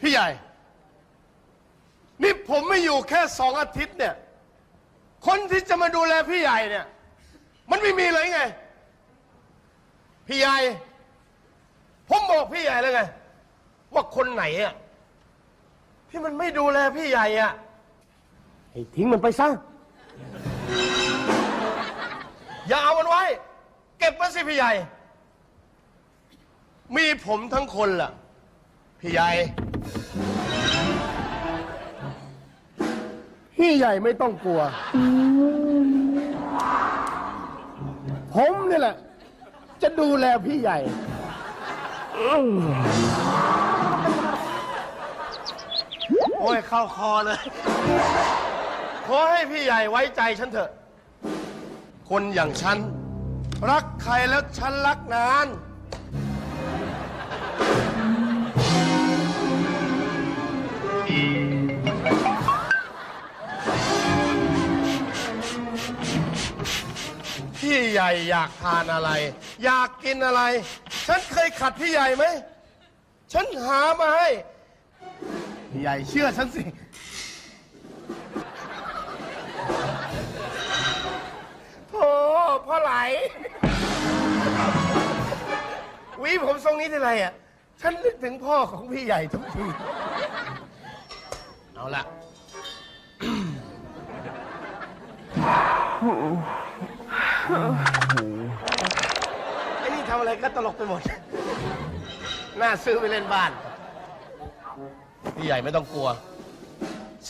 พี่ใหญ่ นี่ผมไม่อยู่แค่สองอาทิตย์เนี่ย คนที่จะมาดูแลพี่ใหญ่เนี่ย มันไม่มีเลยไง พี่ใหญ่ ผมบอกพี่ใหญ่เลยไง ว่าคนไหนอะที่มันไม่ดูแลพี่ใหญ่อะให้ทิ้งมันไปซะ อย่าเอามันไว้ เก็บมันสิพี่ใหญ่ มีผมทั้งคนล่ะ พี่ใหญ่ พี่ใหญ่ไม่ต้องกลัว ผมนี่แหละ จะดูแลพี่ใหญ่ โอ้ยเข้าคอเลย ขอให้พี่ใหญ่ไว้ใจฉันเถอะ คนอย่างฉัน รักใครแล้วฉันรักนาน อยากทานอะไร อยากกินอะไร ฉันเคยขัดพี่ใหญ่ไหม ฉันหามาให้ พี่ใหญ่เชื่อฉันสิ โธ่พ่อไหลวีผมทรงนี้ทีไรอะ ฉันนึกถึงพ่อของพี่ใหญ่ทุกที เอาละ ไอ้นี่ทำอะไรก็ตลกไปหมด น่าซื้อไปเล่นบ้าน พี่ใหญ่ไม่ต้องกลัว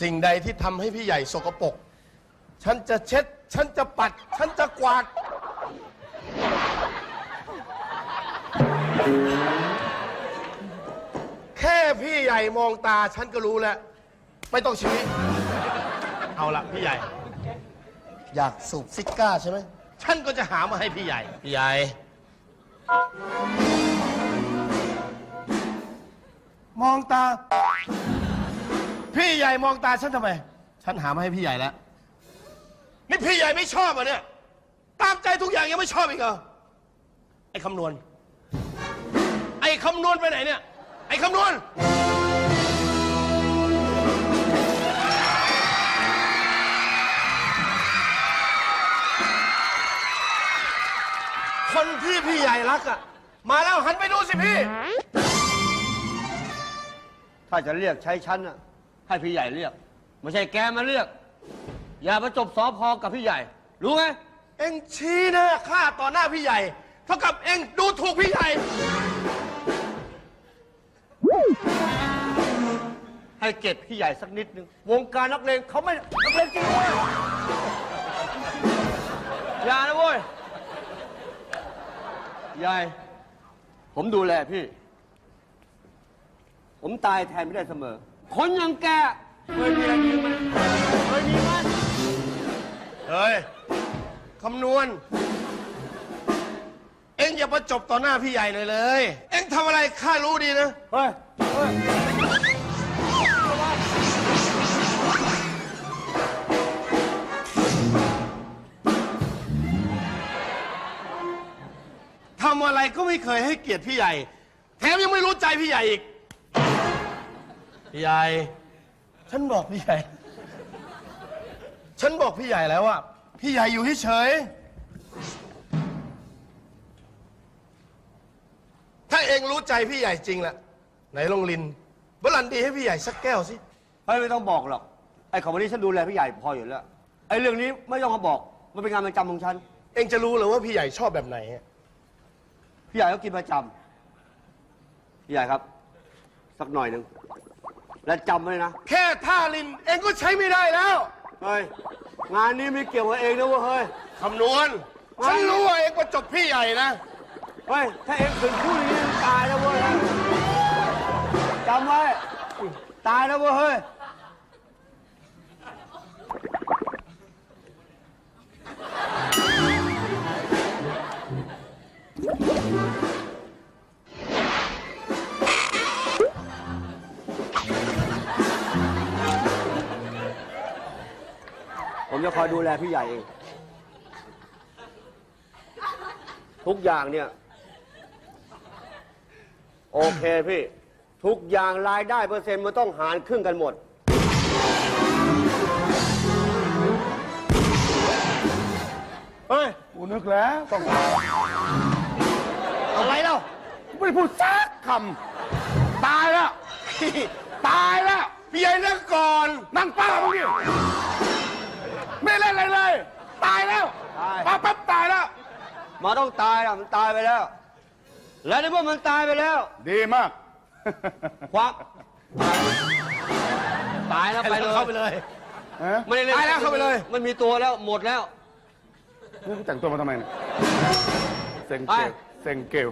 สิ่งใดที่ทำให้พี่ใหญ่สกปรก ฉันจะเช็ด ฉันจะปัด ฉันจะกวาด แค่พี่ใหญ่มองตาฉันก็รู้แล้ว ไม่ต้องชี้เอาละพี่ใหญ่ อยากสูบซิก้าใช่ไหม ฉันก็จะหามาให้พี่ใหญ่ พี่ใหญ่ มองตา พี่ใหญ่มองตาฉันทำไม ฉันหามาให้พี่ใหญ่แล้ว นี่พี่ใหญ่ไม่ชอบเหรอะเนี่ย ตามใจทุกอย่างยังไม่ชอบอีกเหรอ ไอ้คำนวณ ไอ้คำนวณไปไหนเนี่ย ไอ้คำนวณ รักอะ มาแล้วหันไปดูสิพี่ ถ้าจะเรียกใช้ฉันน่ะ ให้พี่ใหญ่เรียก ไม่ใช่แกมาเรียก อย่าประจบสอพอกับพี่ใหญ่ รู้ไหมเอ็งชี้หน้าข้าต่อหน้าพี่ใหญ่ เท่ากับเอ็งดูถูกพี่ใหญ่ ให้เกียรติพี่ใหญ่สักนิดนึง วงการนักเลงเขาไม่นักเลงจริงเว้ยอย่านะเว้ย ใหญ่ผมดูแลพี่ ผมตายแทนไม่ได้เสมอ คนอย่างแกเคยมีอะไรดีไหมเคยมีไหมเฮ้ยคำนวณ เอ็งอย่าประจบต่อหน้าพี่ใหญ่เลยเลย เอ็งทำอะไรข้ารู้ดีนะ เฮ้ย เฮ้ย อะไรก็ไม่เคยให้เกียรติพี่ใหญ่ แถมยังไม่รู้ใจพี่ใหญ่อีก พี่ใหญ่ ฉันบอกพี่ใหญ่ ฉันบอกพี่ใหญ่แล้วว่า พี่ใหญ่อยู่เฉยๆถ้าเองรู้ใจพี่ใหญ่จริงแหละไหนลงลินบรันดีให้พี่ใหญ่สักแก้วสิ เฮ้ยไม่ต้องบอกหรอก ไอ้ของวันนี้ฉันดูแลพี่ใหญ่พออยู่แล้ว ไอ้เรื่องนี้ไม่ต้องมาบอก มันเป็นงานประจำของฉัน เองจะรู้เลยว่าพี่ใหญ่ชอบแบบไหนอะ พี่ใหญ่ก็กินประจำพี่ใหญ่ครับ สักหน่อยหนึ่งและจำไว้นะแค่ท่าลินเองก็ใช้ไม่ได้แล้วเฮ้ยงานนี้ไม่เกี่ยวกับเองนะเว้ยเฮ้ย คำนวณฉันรู้ว่าเองประจบพี่ใหญ่นะ เฮ้ยถ้าเองถึงพูดอย่างนี้ตายแล้วเว้ยจำไว้ตายแล้วเว้ยเฮ้ยะคอยดูแลพี่ใหญ่เองทุกอย่างเนี่ย โอเคพี่ ทุกอย่างรายได้เปอร์เซ็นต์มันต้องหารครึ่งกันหมด เฮ้ยกูนึกแล้วต้องอะไรเล่าไม่พูดสักคำตายแล้ว ตายแล้ว พี่ใหญ่เลิกก่อน นั่งป้ามึงดิ นอะไรเลย ตายแล้วป้าปั๊บตายแล้ว มาต้องตายแล้วมันตายไปแล้ว แล้วในเมื่อมันตายไปแล้ว ดีมาก ความตายแล้วไปเลยเข้าไปเลยฮะไม่ได้เล่นตายแล้วเข้าไปเลย มันมีตัวแล้วหมดแล้ว นี่แต่งตัวมาทำไมเนี่ยเซ็งเกลไปเซ็งเกล